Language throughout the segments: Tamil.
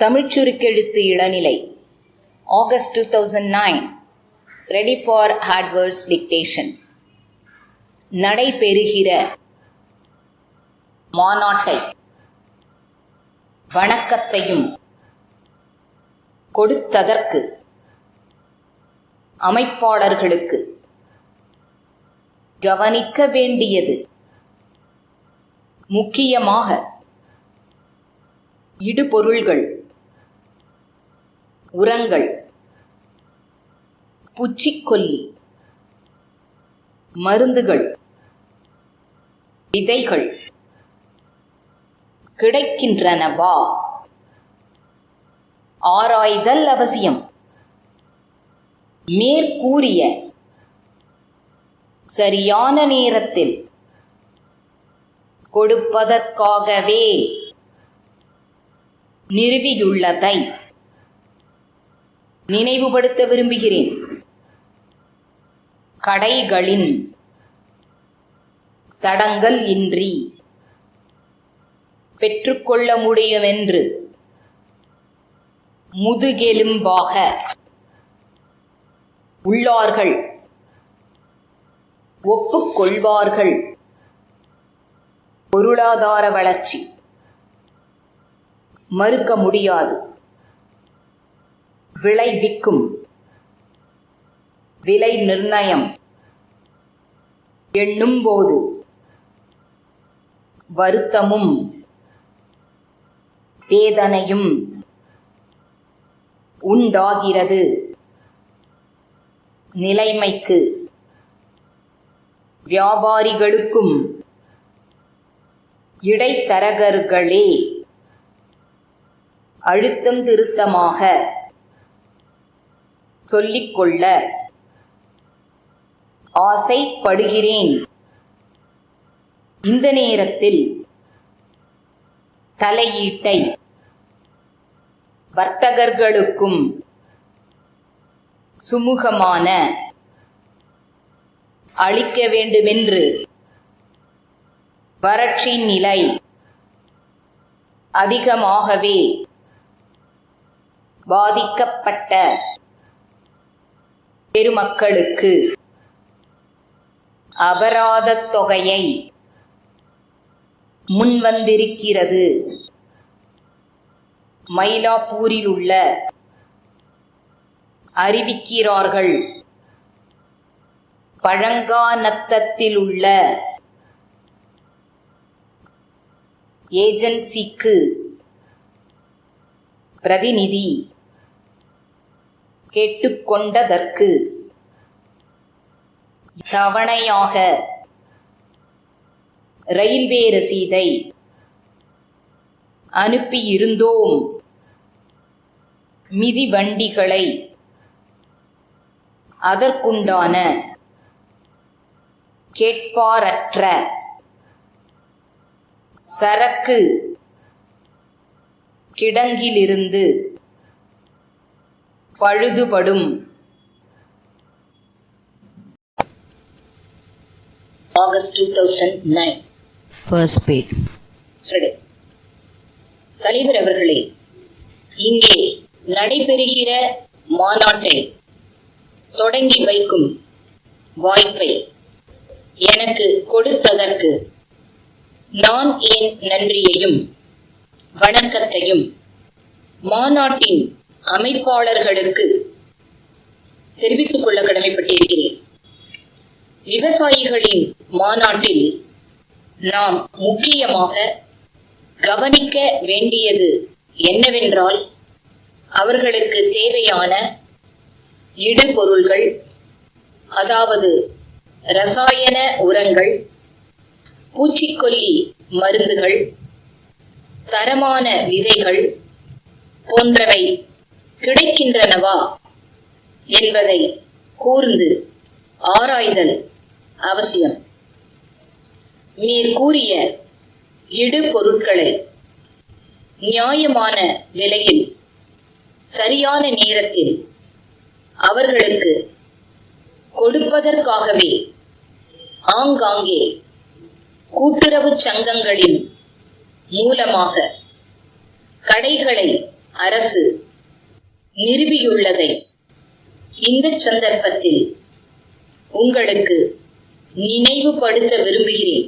தமிழ்ச் சுருக்கெழுத்து இளநிலை. August two thousand nine ready for hardwares dictation நடைபெறுகிற மாநாட்டை வணக்கத்தையும் கொடுத்ததற்கு அமைப்பாளர்களுக்கு கவனிக்க வேண்டியது முக்கியமாக இடுபொருள்கள். உரங்கள். பூச்சிக்கொல்லி. மருந்துகள். விதைகள். கிடைக்கின்றனவா ஆராய்தல் அவசியம். மேற்கூறிய. சரியான நேரத்தில். கொடுப்பதற்காகவே. நிறுவியுள்ளதை. நினைவுபடுத்த விரும்புகிறேன். கடைகளின் தடங்கல் இன்றி பெற்றுக்கொள்ள முடியுமென்று முதுகெலும்பாக உள்ளார்கள். ஒப்புக்கொள்வார்கள். பொருளாதார வளர்ச்சி மறுக்க முடியாது. விளைவிக்கும். விலை நிர்ணயம். எண்ணும்போது. வருத்தமும். வேதனையும். உண்டாகிறது. நிலைமைக்கு. வியாபாரிகளுக்கும். இடைத்தரகர்களே. அழுத்தம் திருத்தமாக. சொல்லிக்கொள்ள ஆசைப்படுகிறேன். இந்த நேரத்தில் தலையீட்டை வர்த்தகர்களுக்கும் சுமூகமான அளிக்க வேண்டுமென்று வறட்சி நிலை அதிகமாகவே பாதிக்கப்பட்ட பெருமக்களுக்கு அபராதத் தொகையை முன்வந்திருக்கிறது. மயிலாப்பூரில் உள்ள அறிவிக்கிறார்கள். பழங்காநத்தத்தில் உள்ள ஏஜென்சிக்கு பிரதிநிதி கேட்டுக்கொண்டதற்கு. தவணையாக. ரயில்வே ரசீதை அனுப்பியிருந்தோம். மிதிவண்டிகளை. அதற்குண்டான. கேட்பாரற்ற. சரக்கு. கிடங்கிலிருந்து. பழுதுபடும். August two thousand nine First page. சரி தலைவர் அவர்களே இங்கே நடைபெறுகிற மாநாட்டை தொடங்கி வைக்கும் வாய்ப்பை எனக்கு கொடுத்ததற்கு நான் என் நன்றியையும் வணக்கத்தையும் மாநாட்டின் அமைப்பாளர்களுக்கு தெரிவித்துக் கொள்ள கடமைப்பட்டிருக்கிறேன். விவசாயிகளின் மாநாட்டில் நாம் முக்கியமாக கவனிக்க வேண்டியது என்னவென்றால் அவர்களுக்கு தேவையான இடுபொருள்கள் அதாவது ரசாயன உரங்கள் பூச்சிக்கொல்லி மருந்துகள் தரமான விதைகள் போன்றவை கிடைக்கின்றனவா என்பதை கூர்ந்து ஆராய்தல் அவசியம். மேற்கூறிய இடுபொருட்களை நியாயமான விலையில் சரியான நேரத்தில் அவர்களுக்கு கொடுப்பதற்காகவே ஆங்காங்கே கூட்டுறவு சங்கங்களின் மூலமாக கடைகளை அரசு நிறுவியுள்ளதை இந்த சந்தர்ப்பத்தில் உங்களுக்கு நினைவுபடுத்த விரும்புகிறேன்.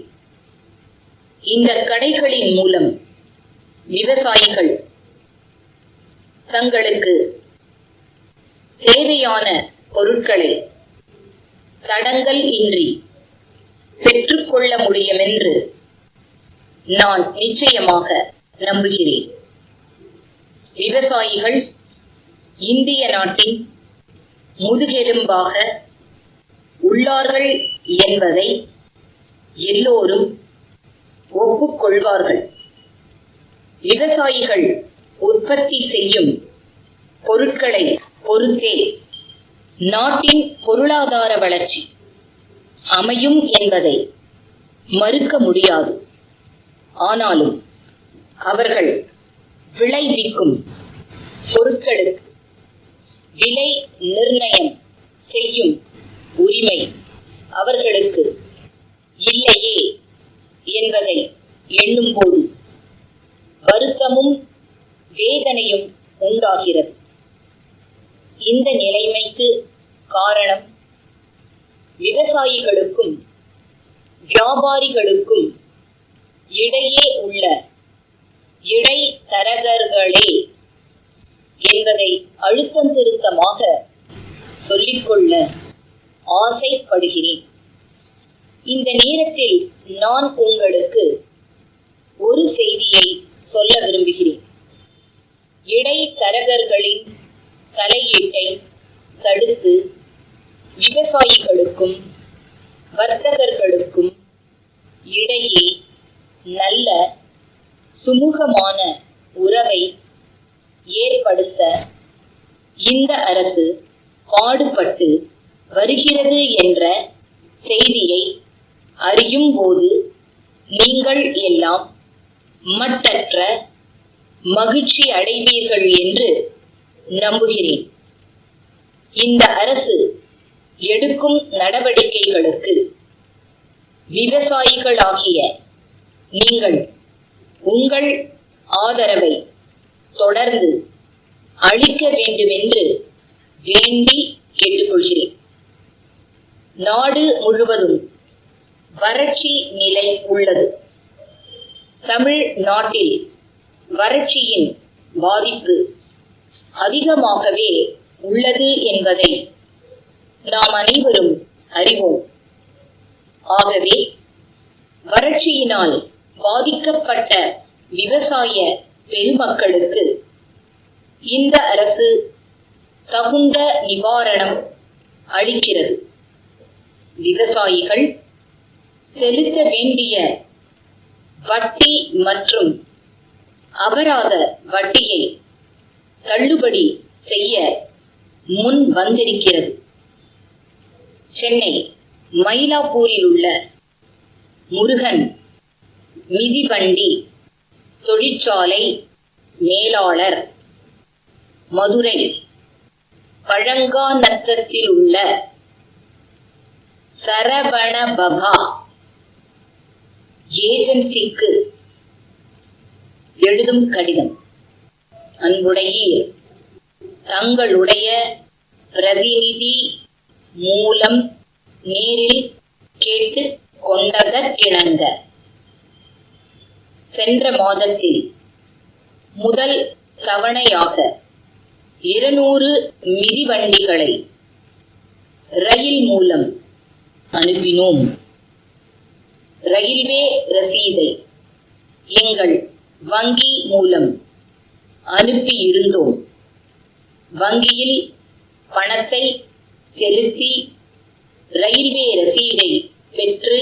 இந்த கடைகளின் மூலம் விவசாயிகள் தங்களுக்கு தேவையான பொருட்களை தடங்கல் இன்றி பெற்றுக்கொள்ள முடியும் என்று நான் நிச்சயமாக நம்புகிறேன். விவசாயிகள் இந்திய நாட்டின் முதுகெலும்பாக உள்ளார்கள் என்பதை எல்லோரும் ஒப்புக்கொள்வார்கள். விவசாயிகள் உற்பத்தி செய்யும் பொருட்களை பொறுத்தே நாட்டின் பொருளாதார வளர்ச்சி அமையும் என்பதை மறுக்க முடியாது. ஆனாலும் அவர்கள் விளைவிக்கும் பொருட்களுக்கு விலை நிர்ணயம் செய்யும் உரிமை அவர்களுக்கு இல்லையே என்பதை எண்ணும்போது வருத்தமும் வேதனையும் உண்டாகிறது. இந்த நிலைமைக்கு காரணம் விவசாயிகளுக்கும் வியாபாரிகளுக்கும் இடையே உள்ள இடைத்தரகர்களே என்பதை அழுத்தம் திருத்தமாக சொல்லிக்கொள்ள ஆசைப்படுகிறேன். இந்த நேரத்தில் நான் உங்களுக்கு ஒரு செய்தியை சொல்ல விரும்புகிறேன். இடைத்தரகர்களின் தலையீட்டை தடுத்து விவசாயிகளுக்கும் வர்த்தகர்களுக்கும் இடையே நல்ல சுமூகமான உறவை ஏற்படுத்த இந்த அரசு பாடுபட்டு வருகிறது என்ற செய்தியை அறியும் போது நீங்கள் எல்லாம் மட்டற்ற மகிழ்ச்சி அடைவீர்கள் என்று நம்புகிறேன். இந்த அரசு எடுக்கும் நடவடிக்கைகளுக்கு விவசாயிகளாகிய நீங்கள் உங்கள் ஆதரவை தொடர்ந்து அளிக்க வேண்டுமென்று வேண்டி கேட்டுக்கொள்கிறேன். நாடு முழுவதும் வறட்சி நிலை உள்ளது. தமிழ் நாட்டில் வறட்சியின் பாதிப்பு அதிகமாகவே உள்ளது என்பதை நாம் அனைவரும் அறிவோம். ஆகவே வறட்சியினால் பாதிக்கப்பட்ட விவசாய பெருமக்களுக்கு. இந்த அரசு தகுந்த நிவாரணம் அளிக்கிறது. விவசாயிகள் செலுத்த வேண்டிய வட்டி மற்றும் அபராத வட்டியை தள்ளுபடி செய்ய முன் வந்திருக்கிறது. சென்னை மயிலாப்பூரில் உள்ள முருகன் மிதிவண்டி தொழிற்சாலை மேலாளர் மதுரை பழங்காநத்தத்தில் உள்ள சரவணபபா ஏஜென்சிக்கு எழுதும் கடிதம். அன்புடைய தங்களுடைய பிரதிநிதி மூலம் நேரில் கேட்டு கொண்டதற்கிணங்க சென்ற மாதத்தில் முதல் தவணையாக இருநூறு மிதிவண்டிகளை ரயில் மூலம் அனுப்பினோம். ரயில்வே ரசீதை எங்கள் வங்கி மூலம் அனுப்பியிருந்தோம். வங்கியில் பணத்தை செலுத்தி ரயில்வே ரசீதை பெற்று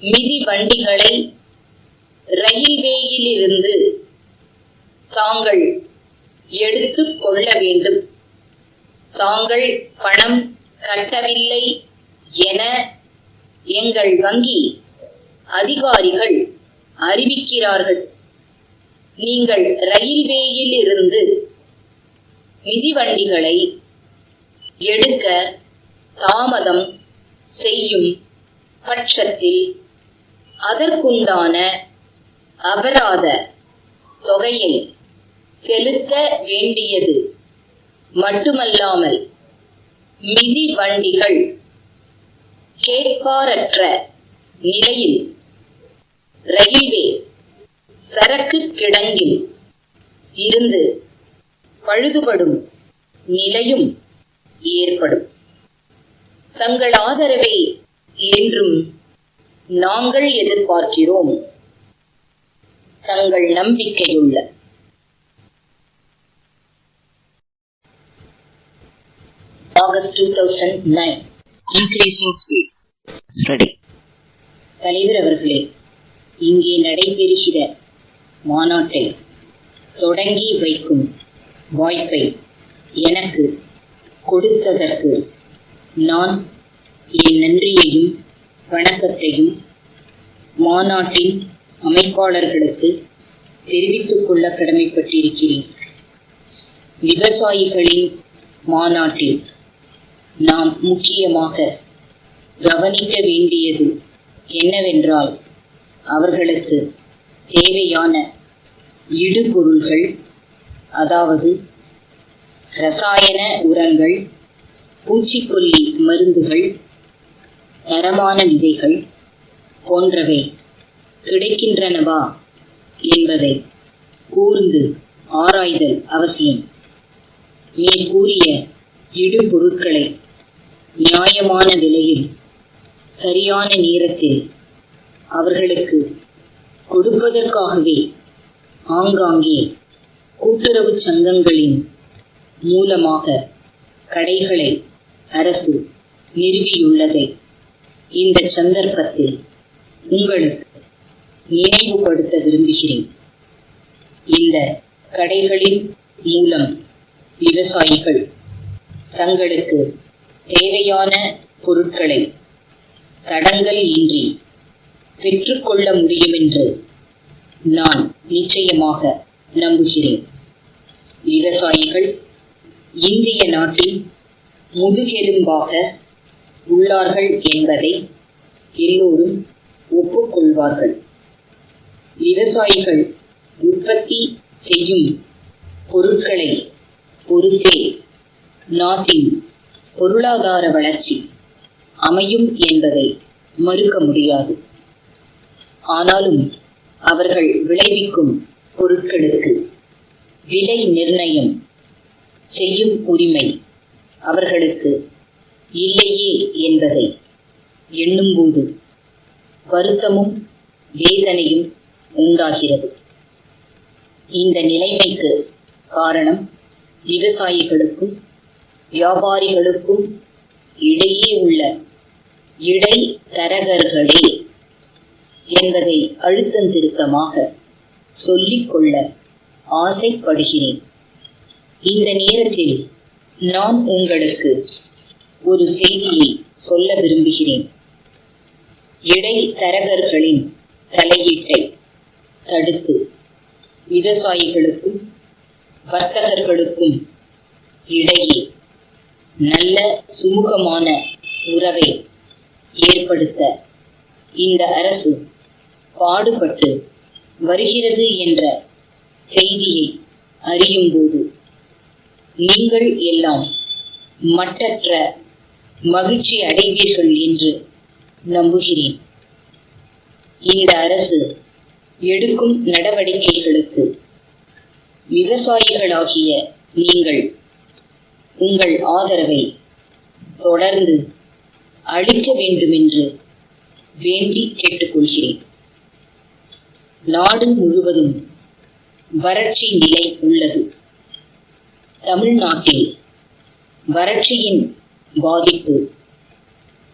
மிதிவண்டிகளை ரயில்வேயிலிருந்து தாங்கள் எடுத்து கொள்ள வேண்டும். தாங்கள் பணம் கட்டவில்லை என எங்கள் வங்கி அதிகாரிகள் அறிவிக்கிறார்கள். நீங்கள் ரயில்வேயில் இருந்து மிதிவண்டிகளை எடுக்க தாமதம் செய்யும் பட்சத்தில் அதற்குண்டான அபராத தொகையை செலுத்த வேண்டியது மட்டுமல்லாமல் மிதி வண்டிகள் கேட்பாரற்ற நிலையில் ரயில்வே சரக்கு கிடங்கில் இருந்து பழுதுபடும் நிலையும் ஏற்படும். தங்கள் ஆதரவை என்றும் நாங்கள் எதிர்பார்க்கிறோம். தங்கள் நம்பிக்கையுள்ள. August two thousand nine increasing speed தலைவர் அவர்களே இங்கே நடைபெறுகிற மாநாட்டை தொடங்கி வைக்கும் வாய்ப்பை எனக்கு கொடுத்ததற்கு நான் என் நன்றியையும் வணக்கத்தையும் மாநாட்டின் அமைப்பாளர்களுக்கு தெரிவித்துக் கொள்ள கடமைப்பட்டிருக்கிறேன். விவசாயிகளின் மாநாட்டில் நாம் முக்கியமாக கவனிக்க வேண்டியது என்னவென்றால் அவர்களுக்கு தேவையான இடுபொருள்கள் அதாவது ரசாயன உரங்கள் பூச்சிக்கொல்லி மருந்துகள் தரமான விதைகள் போன்றவை. கிடைக்கின்றனவா? என்பதை கூர்ந்து ஆராய்தல் அவசியம். மேற்கூறிய இடுபொருட்களை நியாயமான விலையில் சரியான நேரத்தில் அவர்களுக்கு கொடுப்பதற்காகவே ஆங்காங்கே கூட்டுறவு சங்கங்களின் மூலமாக கடைகளை அரசு நிறுவியுள்ளதை. இந்த சந்தர்ப்பத்தில் உங்களுக்கு நினைவுபடுத்த விரும்புகிறேன். இந்த கடைகளின் மூலம் விவசாயிகள் தங்களுக்கு தேவையான பொருட்களை தடங்கல் இன்றி பெற்றுக்கொள்ள முடியுமென்று நான் நிச்சயமாக நம்புகிறேன். விவசாயிகள் இந்திய நாட்டில் முதுகெலும்பாக உள்ளார்கள் என்பதை எல்லோரும் ஒப்புக்கொள்வார்கள். விவசாயிகள் உற்பத்தி செய்யும் பொருட்களை பொறுத்தே நாட்டின் பொருளாதார வளர்ச்சி அமையும் என்பதை மறுக்க முடியாது. ஆனாலும் அவர்கள் விளைவிக்கும் பொருட்களுக்கு விலை நிர்ணயம் செய்யும் உரிமை அவர்களுக்கு இல்லையே என்பதை எண்ணும்போது வருத்தமும் வேதனையும் உண்டாகிறது. இந்த நிலைமைக்கு காரணம் விவசாயிகளுக்கும் வியாபாரிகளுக்கும் இடையே உள்ள இடைத்தரகர்களே என்பதை அழுத்தம் திருத்தமாக கொள்ள ஆசைப்படுகிறேன். இந்த நேரத்தில் நான் உங்களுக்கு ஒரு செய்தியை சொல்ல விரும்புகிறேன். இடைத்தரகர்களின் தலையீட்டை தடுத்து. விவசாயிகளுக்கும் வர்த்தகர்களுக்கும் இடையே நல்ல சுமூகமான உறவை ஏற்படுத்த இந்த அரசு பாடுபட்டு வருகிறது என்ற செய்தியை அறியும்போது நீங்கள் எல்லாம் மட்டற்ற மகிழ்ச்சி அடைவீர்கள் என்று நம்புகிறேன். இந்த அரசு எடுக்கும் நடவடிக்கைகளுக்கு. விவசாயிகளாகிய நீங்கள் உங்கள் ஆதரவை தொடர்ந்து அளிக்க வேண்டுமென்று வேண்டி கேட்டுக்கொள்கிறேன். நாடு முழுவதும் வறட்சி நிலை உள்ளது. தமிழ்நாட்டில் வறட்சியின் பாதிப்பு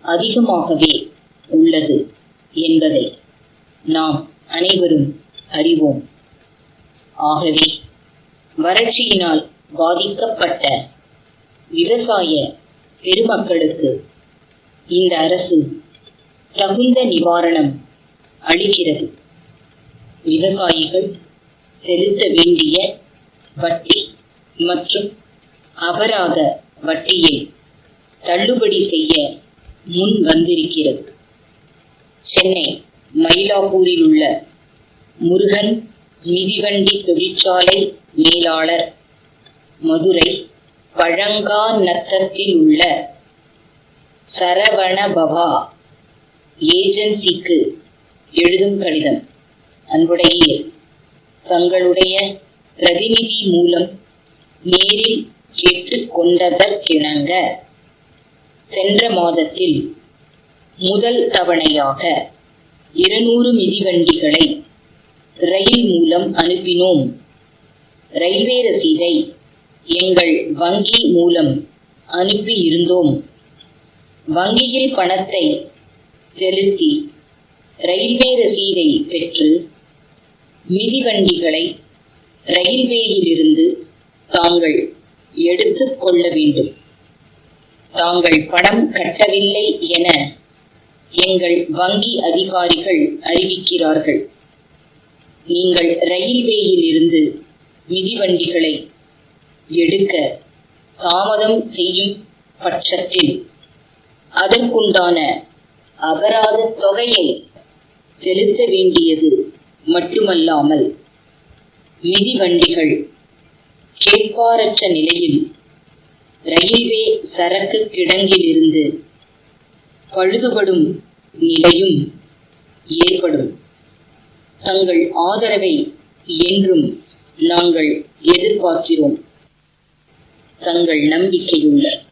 அதிகமாகவே உள்ளது என்பதை நாம் அனைவரும் அறிவோம். ஆகவே வறட்சியினால் பாதிக்கப்பட்ட விவசாய பெருமக்களுக்கு இந்த அரசு தகுந்த நிவாரணம் அளிக்கிறது. விவசாயிகள் செலுத்த வேண்டிய வட்டி மற்றும் அபராத வட்டியை தள்ளுபடி செய்ய முன் வந்திருக்கிறது. சென்னை மயிலாப்பூரில் உள்ள முருகன் மிதிவண்டி தொழிற்சாலை மேலாளர் மதுரை பழங்கா நத்தத்தில் உள்ள சரவணபவா ஏஜென்சிக்கு எழுதும் கடிதம். அன்புடைய தங்களுடைய பிரதிநிதி மூலம் நேரில் கேட்டுக்கொண்டதற்கிணங்க சென்ற மாதத்தில் முதல் தவணையாக இருநூறு மிதிவண்டிகளை ரயில் மூலம் அனுப்பினோம். ரயில்வே ரசீதை எங்கள் வங்கி மூலம் அனுப்பி இருந்தோம். வங்கியில் பணத்தை செலுத்தி ரயில்வே ரசீதை பெற்று மிதிவண்டிகளை ரயில்வேயிலிருந்து தாங்கள் எடுத்துக் கொள்ள வேண்டும். தாங்கள் பணம் கட்டவில்லை என எங்கள் வங்கி அதிகாரிகள் அறிவிக்கிறார்கள். நீங்கள் ரயில்வேயிலிருந்து மிதிவண்டிகளை எடுக்க தாமதம் செய்யும் பட்சத்தில் அதற்குண்டான அபராத தொகையை செலுத்த வேண்டியது மட்டுமல்லாமல் மிதிவண்டிகள் கேட்பாரற்ற நிலையில் ரயில்வே சரக்கு கிடங்கிலிருந்து பழுதுபடும் நிலையும் ஏற்படும். தங்கள் ஆதரவை என்றும் நாங்கள் எதிர்பார்க்கிறோம். தங்கள் நம்பிக்கையுள்ள